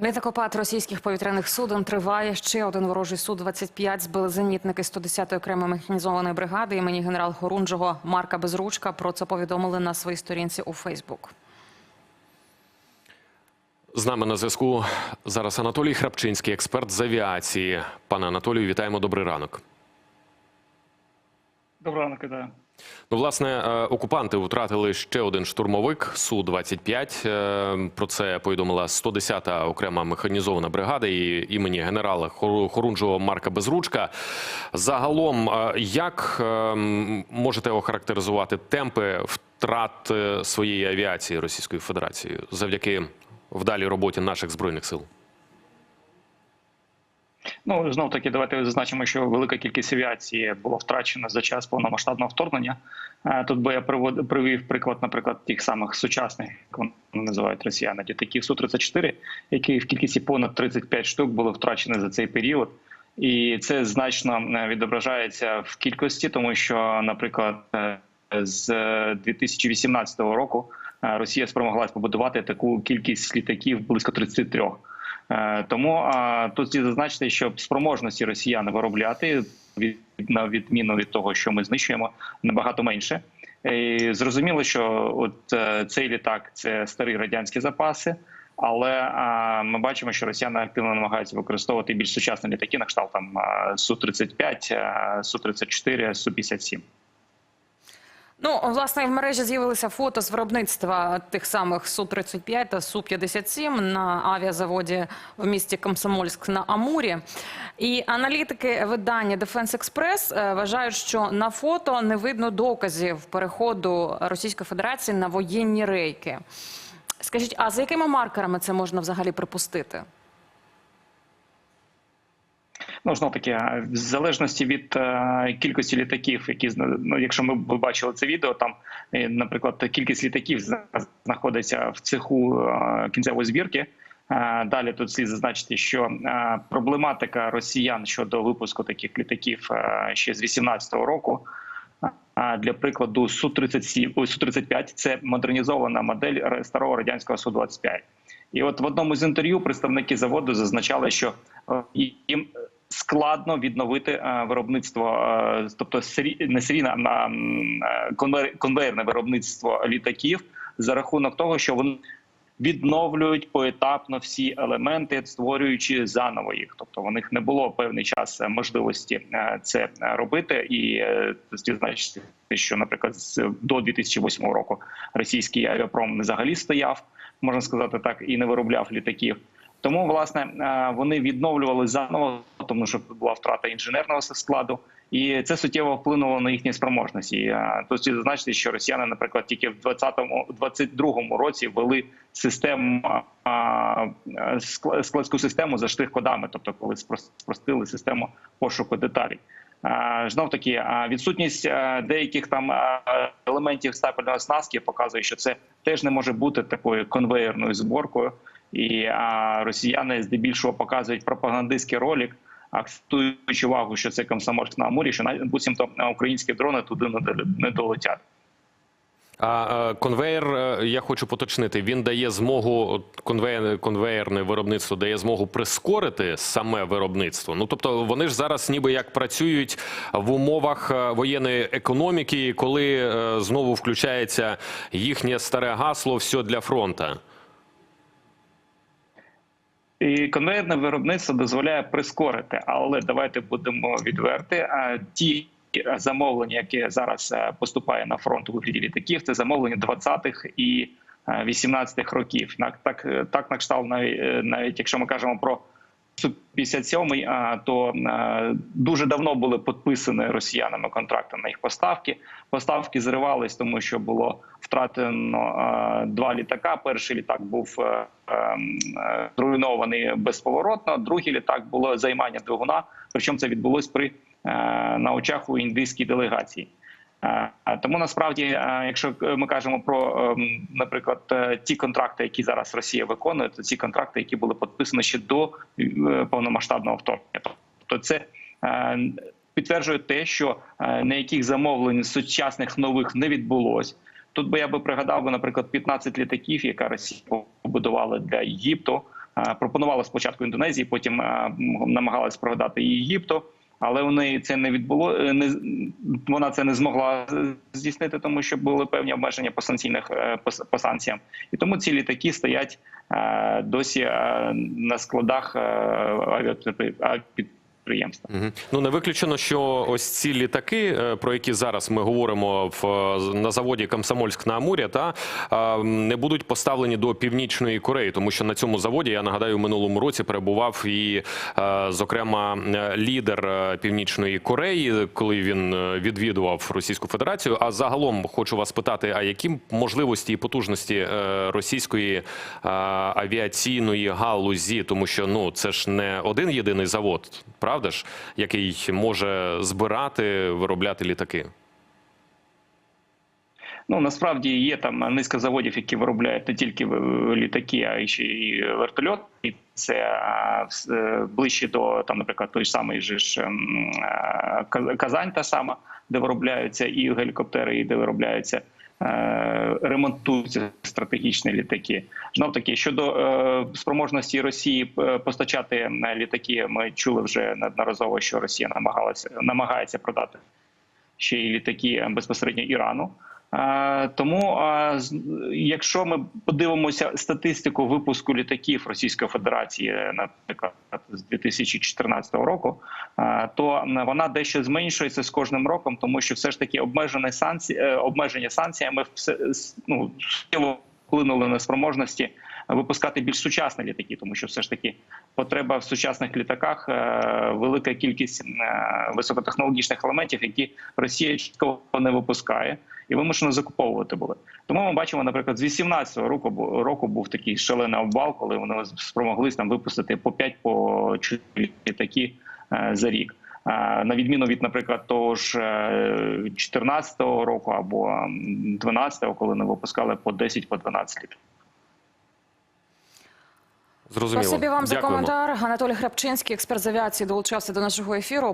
Літакопад російських повітряних суден триває. Ще один ворожий Су-25 збили зенітники 110-ї окремої механізованої бригади імені генерал Хорунжого Марка Безручка. Про це повідомили на своїй сторінці у Фейсбук. З нами на зв'язку зараз Анатолій Храпчинський, експерт з авіації. Пане Анатолію, вітаємо. Добрий ранок. Доброго ранку, вітаю. Ну, власне, е, окупанти втратили ще один штурмовик су 25 Е, Про це повідомила 110-та окрема механізована бригада і імені генерала Хору- Хорунжого Марка Безручка. Загалом, е, як можете охарактеризувати темпи втрат своєї авіації Російською Федерацією завдяки вдалій роботі наших збройних сил? Ну знов таки, давайте зазначимо, що велика кількість авіації було втрачено за час повномасштабного вторгнення. Е, Тут би я привів приклад, наприклад, тих самих сучасних, як вони називають росіяни, літаків су 34 які в кількості понад 35 штук були втрачені за цей період. І це значно е, відображається в кількості, тому що, наприклад, е, з е, 2018 року Росія спромоглась побудувати таку кількість літаків близько 33. Е, Тому тут слід зазначити, що спроможності росіян виробляти від на відміну від того, що ми знищуємо, набагато менше. І зрозуміло, що от е, цей літак це старі радянські запаси. Але ми бачимо, що росіяни активно намагаються використовувати більш сучасні літаки на кшталт там су 35 су 34 су 57 Ну, власне, в мережі з'явилися фото з виробництва тих самих Су-35 та Су-57 на авіазаводі в місті Комсомольськ на Амурі. І аналітики видання Defense Express е, вважають, що на фото не видно доказів переходу Російської Федерації на воєнні рейки. Скажіть, а за якими маркерами це можна взагалі припустити? Ну, знов таки, в залежності від е, кількості літаків, які ну, якщо ми бачили це відео, там, е, наприклад, кількість літаків знаходиться в цеху е, кінцевої збірки. Далі тут слід зазначити, що проблематика росіян щодо випуску таких літаків ще з 18-го року. Для прикладу, су 37 су 35 це модернізована модель старого радянського су 25 І от в одному з інтерв'ю представники заводу зазначали, що їм складно відновити е, виробництво, е, тобто не серійне, а е, конвер- конвейерне виробництво літаків за рахунок того, що вони відновлюють поетапно всі елементи, створюючи заново їх. Тобто у них не було певний час можливості це робити, і е, що, наприклад, до 2008 року російський авіапром взагалі стояв, можна сказати так, і не виробляв літаків. Тому власне е, вони відновлювали заново, тому що була втрата інженерного складу, і це суттєво вплинуло на їхні спроможності. Е, Тут слід зазначити, що росіяни, наприклад, тільки в 20-му, 22-му році ввели систему е, складську систему за штрих-кодами, тобто коли спростили систему пошуку деталей. Знов таки відсутність е, деяких там е, елементів стапельної оснастки показує, що це теж не може бути такою конвейерною зборкою. І а, росіяни здебільшого показують пропагандистський ролик, акцентуючи увагу, що це комсомольськ на Амурі, що буцімто українські дрони туди не долетять. А конвейер, е, я хочу поточнити, він дає змогу от, конвейер, конвейерне виробництво дає змогу прискорити саме виробництво. Ну тобто вони ж зараз ніби як працюють в умовах е, воєнної економіки, коли е, знову включається їхнє старе гасло все для фронта. І конвейерне виробництво дозволяє прискорити, але давайте будемо відверти. а Ті замовлення, які зараз е, поступає на фронт у вигляді літаків, це замовлення 20-х і е, 18-х років. Так, так, е, так на кшталт, навіть, е, навіть якщо ми кажемо про Су-57, а, то дуже давно були підписані росіянами контракти на їх поставки. Поставки зривались, тому що було втратено два літака. Перший літак був е, ем, е, зруйнований безповоротно. Другий літак було займання двигуна. Причому це відбулось при е, на очах у індійській делегації. Е, Тому насправді, е, якщо ми кажемо про, ем, наприклад, е, ті контракти, які зараз Росія виконує, то ці контракти, які були підписані ще до е, повномасштабного вторгнення, тобто це е, підтверджує те, що е, ніяких замовлень сучасних нових не відбулось. Тут би я би пригадав наприклад, 15 літаків, яка Росія побудувала для Єгипту. е, пропонували спочатку Індонезії, потім е, намагалась продати Єгипту. Але неї це не відбуло. е, Не вона це не змогла здійснити, тому що були певні обмеження по санкційних е, по, санкціям, і тому ці літаки стоять е, досі на складах е, авіапідприємства. Мгм. Ну не виключено, що ось ці літаки, е, про які зараз ми говоримо в на заводі Комсомольськ на Амурі, та не будуть поставлені до північної Кореї, тому що на цьому заводі я нагадаю, в минулому році перебував і, е, зокрема, е, лідер північної Кореї, коли він відвідував Російську Федерацію. А загалом хочу вас питати: а які можливості і потужності російської авіаційної галузі, тому що ну це ж не один єдиний завод, правда ж, який може збирати, виробляти літаки. Ну насправді є там низка заводів, які виробляють не тільки літаки, а й ще і вертольот. І це е, ближче до там, наприклад, той ж самий же ж Каз- Казань, та сама, де виробляються і гелікоптери, і де виробляються. Е, Ремонтуються стратегічні літаки. Знов таки щодо е, спроможності Росії е, постачати літаки, ми чули вже неодноразово, що Росія намагалася намагається продати ще й літаки безпосередньо Ірану. Тому, якщо ми подивимося статистику випуску літаків Російської Федерації, наприклад, з 2014 року, то вона дещо зменшується з кожним роком, тому що все ж таки обмежені санкції, е, обмеження санкціями ну, вплинули на спроможності випускати більш сучасні літаки, тому що все ж таки потреба в сучасних літаках е, велика кількість е, високотехнологічних елементів, які Росія чітко не випускає і вимушено закуповувати були. Тому ми бачимо, наприклад, з 18-го року року був такий шалений обвал, коли вони спромоглись там випустити по 5 по 4 літаки е, за рік. Е, На відміну від, наприклад, того ж е, 14-го року або 12-го, коли не випускали по 10 по 12 літрів. Зрозуміло. Спасибі вам за коментар. Анатолій Храпчинський, експерт з авіації, долучався до нашого ефіру.